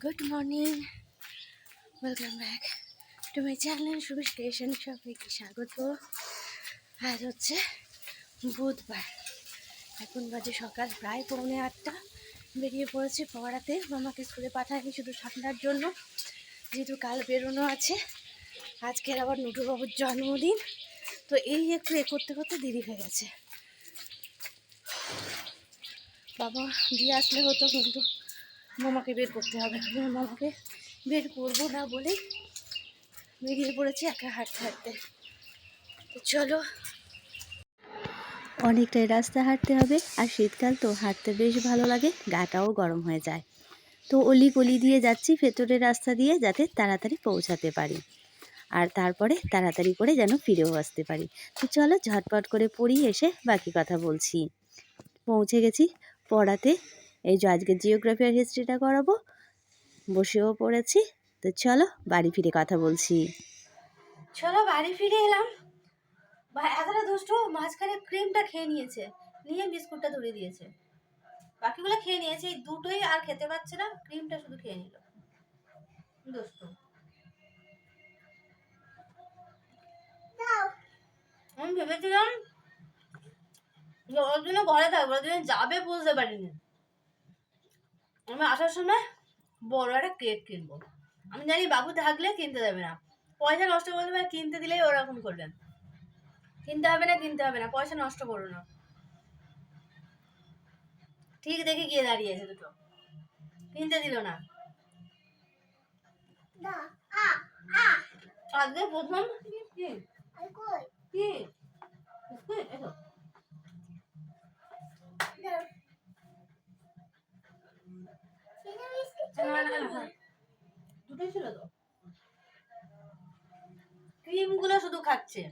Good morning welcome back to my channel Shubhi station সবাইকে স্বাগত। আজ হচ্ছে বুধবার। এখন বাজে সকাল, প্রায় পৌনে আটটা। বেরিয়ে পড়েছে পড়াতে। মামাকে স্কুলে পাঠায়নি শুধু ঠান্ডার জন্য। যেহেতু কাল বেরোনো আছে, আজকের আবার নুটুবাবুর জন্মদিন। তো এই একটু এ করতে করতে দেরি হয়ে গেছে। বাবা, দিয়ে আসলে হতো কিন্তু। মামাকে বের করতে হবে। মামাকে বের করব না বলেই বেরিয়ে পড়েছি একা হাঁটতে হাঁটতে। তো চলো। অনেকটাই রাস্তা হাঁটতে হবে, আর শীতকাল তো হাঁটতে বেশ ভালো লাগে, গাটাও গরম হয়ে যায়। তো অলি গলি দিয়ে যাচ্ছি ভেতরের রাস্তা দিয়ে যাতে তাড়াতাড়ি পৌঁছাতে পারি। আর তারপরে তাড়াতাড়ি করে যেন ফিরেও আসতে পারি। তো চলো ঝটপট করে পড়ি এসে বাকি কথা বলছি। পৌঁছে গেছি পড়াতে। এই যে আজকে জিওগ্রাফি আর হিস্ট্রিটা করাবো, বসেও পড়েছি। তো চলো বাড়ি ফিরে কথা বলছি। চলো বাড়ি ফিরে এলাম। এতটা দুষ্টু মাঝখানে ক্রিমটা খেয়ে নিয়েছে, নিয়ে বিস্কুটটা ধরে দিয়েছে। বাকিগুলো খেয়ে নিয়েছে, এই দুটোই আর খেতে পারছে না ক্রিমটা শুধু খেয়ে নিল। দুষ্টু। আমি ভেবেছিলাম ওর জন্য ঘরে থাকব ওর জন্য যাবে বুঝতে পারিনি। আমি আসার সময় বড় একটা কেক কিনবো। আমি জানি বাবু থাকলে কিনতে দেবে না। পয়সা নষ্ট করতে পারে কিনতে দিলেই ওরকম করবেন। কিনতে হবে না কিনতে হবে না পয়সা নষ্ট করো না। ঠিক দেখে গিয়ে দাঁড়িয়েছে দুটো। কিনতে দিল না। আজকে প্রথম? কি কি বিস্কুট? এসো। না, না, না, হ্যাঁ। ক্রিমগুলো শুধু খাচ্ছে।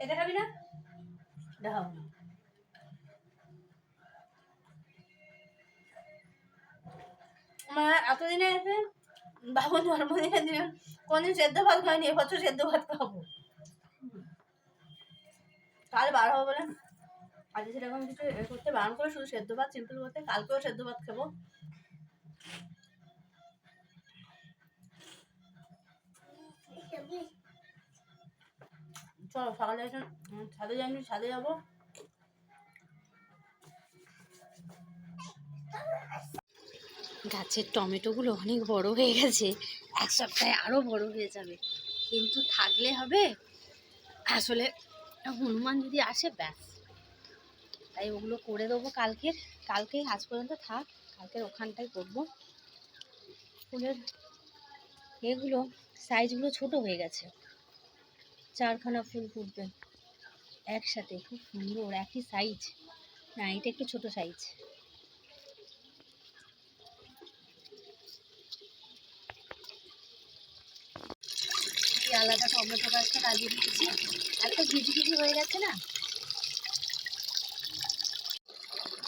এটা খাবি না? দেখাও এতদিনে এসে বাবু জন্মদিনের দিনে কোনদিন সেদ্ধ ভাত খাইনি এবছর সেদ্ধ ভাত খাব। কাল বার হবে বলে। আজকে সেরকম কিছু করতে বারণ করে শুধু সেদ্ধ ভাত সিম্পল করতে কালকেও সেদ্ধ ভাত খাব। চলো, সকালে এসে। ছাদে যাইনি ছাদে যাব। গাছের টমেটোগুলো অনেক বড় হয়ে গেছে। এক সপ্তাহে আরও বড় হয়ে যাবে। কিন্তু থাকলে হবে? আসলে হনুমান যদি আসে, ব্যাস। তাই ওগুলো করে দেবো কালকের। কালকে আজ পর্যন্ত থাক, কালকের ওখানটাই করব। ফুলের এগুলো, সাইজগুলো ছোট হয়ে গেছে। চারখানা ফুল ফুটবে। একসাথে, খুব সুন্দর, একই সাইজ। না, এটা একটু ছোট সাইজ। এই আলাদা টমেটো গাছটা লাগিয়ে দিয়েছি। এত ঘিজি ঘিজি হয়ে গেছে না?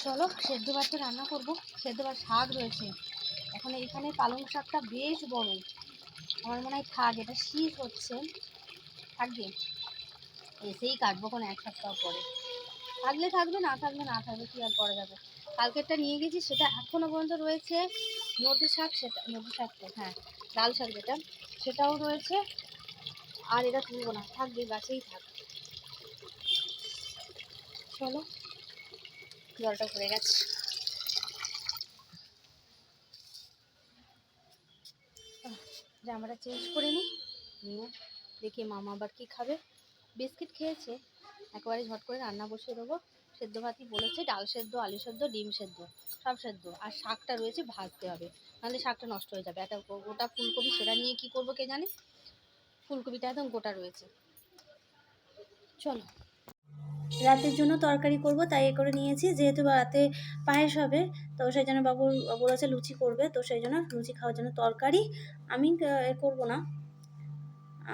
চলো, সেদ্ধ ভাতটা রান্না করব। সেদ্ধ ভাত শাক রয়েছে। এখন এইখানে পালং শাকটা বেশ বড়। আমার মনে হয় থাক, এটা শীত হচ্ছে। থাকবে। এসেই কাটবো কোনো এক সপ্তাহ পরে। থাকলে থাকবে, না থাকলে না থাকবে, কী আর করা যাবে? কালকেরটা নিয়ে গেছি, সেটা এখনও পর্যন্ত রয়েছে। নদী শাক, সেটা নদী শাক হ্যাঁ লাল শাক যেটা, সেটাও রয়েছে। আর এটা তুলবো না থাকবে গাছেই থাক। চলো, জলটা পড়ে গেছে। জামাটা চেঞ্জ করে নিই নিয়ে দেখি মামা আবার কি খাবে। বিস্কিট খেয়েছে, একেবারে ঝট করে রান্না বসিয়ে দেবো। সেদ্ধ ভাতই বলেছে, ডাল সেদ্ধ, আলু সেদ্ধ, ডিম সেদ্ধ, সব সেদ্ধ। আর শাকটা রয়েছে ভাজতে হবে, নাহলে শাকটা নষ্ট হয়ে যাবে। একটা গোটা ফুলকপি সেটা নিয়ে কি করব কে জানে? ফুলকপিটা একদম গোটা রয়েছে। চলো। রাতের জন্য তরকারি করব তাই এ করে নিয়েছি। যেহেতু রাতে পায়েস হবে তো সেই জন্য বাবুর বাবু বলেছে লুচি করবে তো সেই জন্য লুচি খাওয়ার জন্য তরকারি। আমি এ করব না।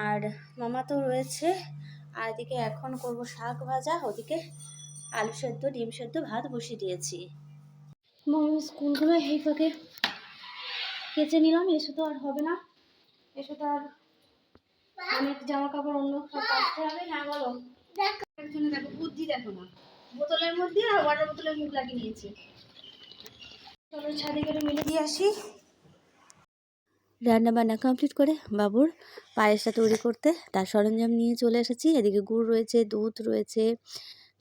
আর মামা তো রয়েছে। আর এদিকে এখন করব শাক ভাজা ওদিকে আলু সেদ্ধ ডিম সেদ্ধ ভাত বসিয়ে দিয়েছি। মামার স্কুলগুলো এই ফাঁকে কেচে নিলাম এসে তো আর হবে না। এসে তো আর অনেক জামা কাপড় অন্য কাচতে হবে না বলো? একজনে দেখো বুদ্ধি দেখো দেখো না। বোতলের মধ্যে আর ওয়াটার বোতলের মুখ লাগিয়ে নিয়েছে। চলো ছাদে করে মিলে দিয়ে আসি। রান্না বান্না কমপ্লিট করে বাবুর পায়েসটা তৈরি করতে তার সরঞ্জাম নিয়ে চলে এসেছি। এদিকে গুড় রয়েছে দুধ রয়েছে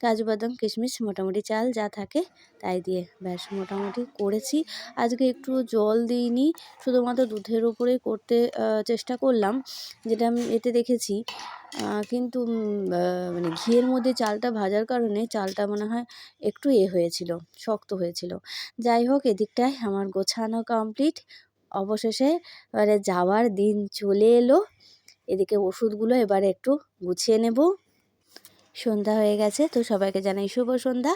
কাজু, বাদাম, কিশমিশ, মোটামুটি চাল যা থাকে তাই দিয়ে ব্যাস মোটামুটি করেছি। আজকে একটু জল দিইনি, শুধুমাত্র দুধের উপরেই করতে চেষ্টা করলাম, যেটা আমি এতে দেখেছি। কিন্তু মানে ঘিয়ের মধ্যে চালটা ভাজার কারণে চালটা মনে হয় একটু এ হয়েছিল, শক্ত হয়েছিল। যাই হোক, এদিকটায় আমার গোছানো কমপ্লিট। অবশেষে এবারে যাওয়ার দিন চলে এলো। এদিকে ওষুধগুলো এবারে একটু গুছিয়ে নেব। সন্ধ্যা হয়ে গেছে, তো সবাইকে জানাই শুভ সন্ধ্যা।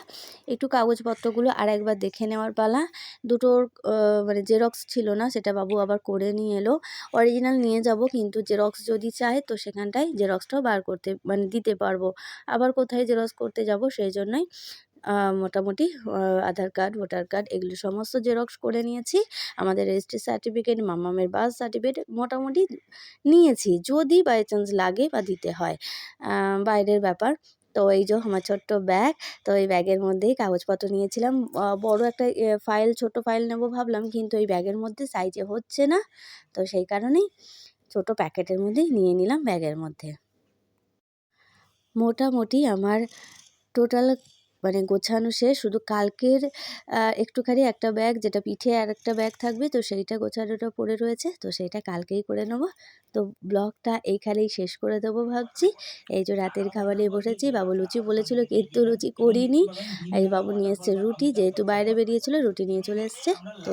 একটু কাগজপত্রগুলো আর একবার দেখে নেওয়ার পালা। দুটোর মানে জেরক্স ছিল না, সেটা বাবু আবার করে নিয়ে এলো। অরিজিনাল নিয়ে যাব, কিন্তু জেরক্স যদি চায়, তো সেখানটায় জেরক্সটাও বার করতে মানে দিতে পারব। আবার কোথায় জেরক্স করতে যাব, সেই জন্যই মোটামুটি আধার কার্ড, ভোটার কার্ড এগুলো সমস্ত জেরক্স করে নিয়েছি। আমাদের রেজিস্ট্রি সার্টিফিকেট মামামের বার্থ সার্টিফিকেট মোটামুটি নিয়েছি। যদি বাই চান্স লাগে বা দিতে হয়। বাইরের ব্যাপার। তো এই যে আমার ছোট্ট ব্যাগ তো এই ব্যাগের মধ্যেই কাগজপত্র নিয়েছিলাম। বড় একটা ফাইল ছোট ফাইল নেব ভাবলাম, কিন্তু এই ব্যাগের মধ্যে সাইজে হচ্ছে না। তো সেই কারণেই ছোট প্যাকেটের মধ্যেই নিয়ে নিলাম ব্যাগের মধ্যে। মোটামুটি আমার টোটাল মানে গোছানো শেষ। শুধু কালকের একটুখানি একটা ব্যাগ, যেটা পিঠে আর একটা ব্যাগ থাকবে, তো সেইটা গোছানোটা পড়ে রয়েছে, তো সেইটা কালকেই করে নেব। তো ব্লগটা এইখানেই শেষ করে দেবো ভাবছি। এই যে রাতের খাবার নিয়ে বসেছি, বাবু লুচি বলেছিল, কিন্তু লুচি করিনি। এই বাবু নিয়ে এসছে রুটি, যেহেতু বাইরে বেরিয়েছিল, রুটি নিয়ে চলে এসছে। তো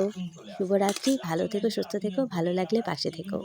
শুভরাত্রি, ভালো থেকো, সুস্থ থেকো, ভালো লাগলে পাশে থেকো।